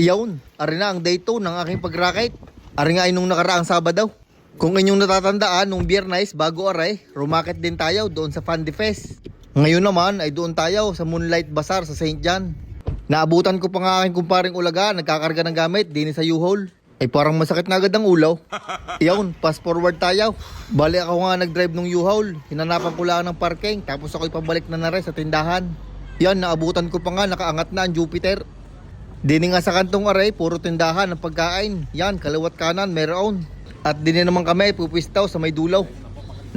Iyawn, ari na ang day 2 ng aking pag-racket. Ari nga ay nung nakaraang Sabado. Kung inyong natatandaan, nung biyernes bago aray, rumakit din tayo doon sa Fundy Fest. Ngayon naman ay doon tayo sa Moonlight Bazaar sa St. John. Naabutan ko pa nga aking kumparing ulaga, nagkakarga ng gamit din sa U-Haul. Ay parang masakit na agad ang ulaw. Iyawn, fast forward tayo. Bali ako nga nag-drive ng U-Haul. Hinanapan ko lang ng parking, tapos ako'y pabalik na na rin sa tindahan. Yan, naabutan ko pa nga, nakaangat na ang Jupiter. Dini nga sa kantong aray, puro tindahan ng pagkain. Yan, kaliwat kanan, meron. At dini naman kami, pupistaw sa may dulaw.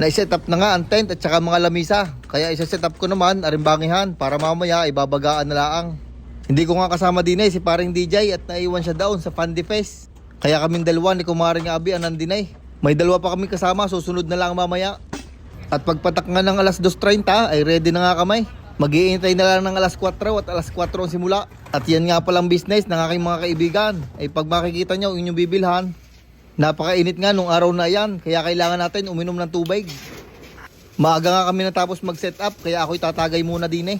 Na-set up na nga ang tent at saka mga lamisa. Kaya isa-set up ko naman, arimbangihan, para mamaya ibabagaan na laang. Hindi ko nga kasama din eh, si paring DJ at naiwan siya doon sa Fundy Fest. Kaya kaming dalawa ni Kumaring Abi anan din eh. May dalawa pa kaming kasama, susunod na lang mamaya. At pagpatak nga ng alas 2.30 ay ready na nga kami. Mag-iintay na lang ng alas 4 at alas 4 ang simula. At yan nga palang business ng aking mga kaibigan. Ay pag makikita nyo inyong bibilhan, napakainit nga nung araw na yan. Kaya kailangan natin uminom ng tubig. Maaga nga kami natapos mag-set up kaya ako'y tatagay muna din eh.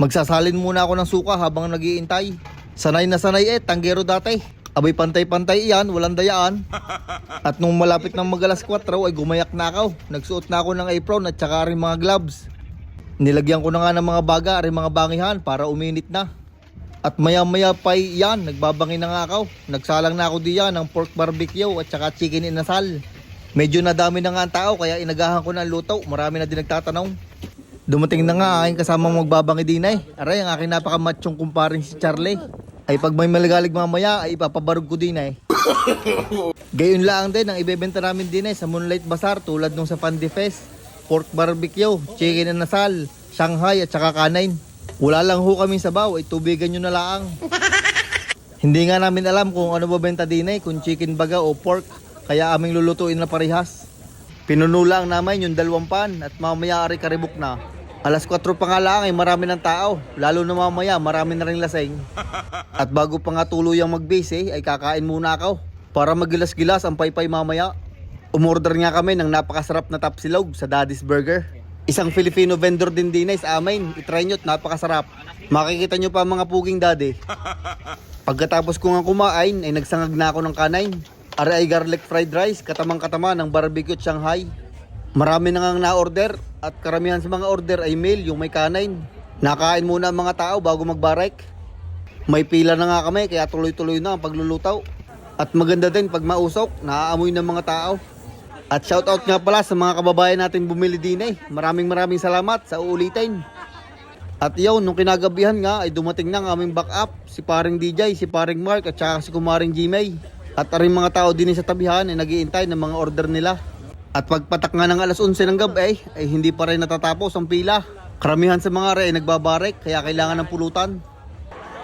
Magsasalin muna ako ng suka habang nagiintay. Sanay na sanay eh, tanggero dati. Abay pantay-pantay iyan, walang dayaan. At nung malapit ng magalas 4 ay gumayak na ako. Nagsuot na ako ng apron at saka rin mga gloves. Nilagyan ko na nga ng mga baga rin mga bangihan para uminit na. At maya maya pa yan, nagbabangi na nga ako. Nagsalang na ako diyan ng pork barbecue at saka chicken inasal. Medyo nadami na nga ang tao kaya inagahan ko na ang luto. Marami na din nagtatanong. Dumating na nga aking kasamang magbabangi din ay. Aray, ang aking napakamatsyong kumparing si Charlie. Ay pag may malagalig mamaya ay ipapabarog ko din ay. Gayon lang din ang ibebenta namin din ay sa Moonlight Bazaar tulad nung sa Fundy Fest. Pork barbecue, chicken and nasal, Shanghai at saka kanain. Wala lang ho kaming sabaw ay tubigan nyo na lang. Hindi nga namin alam kung ano ba benta din ay, kung chicken baga o pork. Kaya aming lulutuin na parehas. Pinuno lang namin yung dalawang pan at mamaya ari karibok na. Alas 4 pa nga lang ay marami ng tao. Lalo na mamaya marami na rin lasing. At bago pa nga tuluyang mag-base eh, ay kakain muna ako. Para magilas-gilas ang paypay mamaya. Umorder nga kami ng napakasarap na tapsilog sa Daddy's Burger. Isang Filipino vendor din din sa amin. Itry nyo't napakasarap. Makikita nyo pa mga puging daddy. Pagkatapos ko nga kumain ay nagsangag na ako ng kanain. Ari ay garlic fried rice, katamang katama ng barbecue Shanghai. Marami na nga na-order at karamihan sa mga order ay meal, yung may kanain. Nakain muna ang mga tao bago magbarek. May pila na nga kami kaya tuloy-tuloy na ang paglulutaw. At maganda din pag mausok, naaamoy ng mga tao. At shoutout nga pala sa mga kababayan natin bumili din eh. Maraming maraming salamat sa uulitin. At yun, nung kinagabihan nga ay dumating na ang aming backup, si paring DJ, si paring Mark at saka si kumaring Gmay. At aring mga tao din sa tabihan ay nagiintay ng mga order nila. At pagpatak nga ng alas 11 ng gabi ay hindi pa rin natatapos ang pila. Karamihan sa mga re ay nagbabarek kaya kailangan ng pulutan.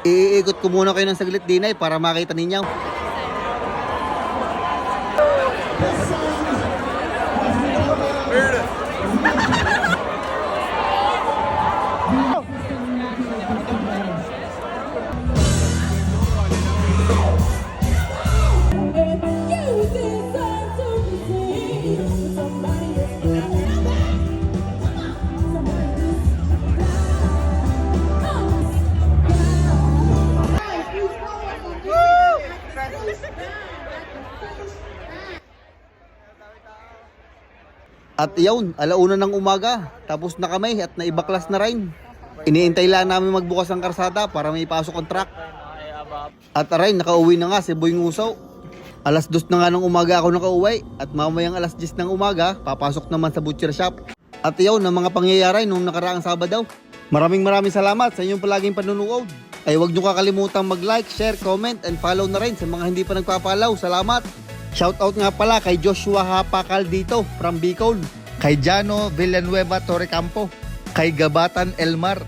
Iikot ko muna kayo ng saglit din ay para makita ninyo. weirdest. At yun, alauna ng umaga. Tapos na kami at naibaklas na rin. Iniintay lang namin magbukas ang karsada para may pasok ang truck. At aray, nakauwi na nga si Boy Nguso. Alas dos na nga ng umaga ako nakauwi at mamayang alas 10 ng umaga, papasok naman sa butcher shop. At yun, ang mga pangyayari nung nakaraang Sabado. Maraming maraming salamat sa inyong palaging panunood. Ay huwag nyo kakalimutan mag-like, share, comment, and follow na rin sa mga hindi pa nagpapalaw. Salamat! Shoutout nga pala kay Joshua Hapakal dito from Bicol, kay Jano Villanueva Torrecampo, kay Gabatan Elmar,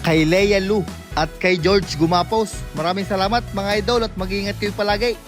kay Leia Lu, at kay George Gumapos. Maraming salamat mga idol at mag-iingat kayo palagi.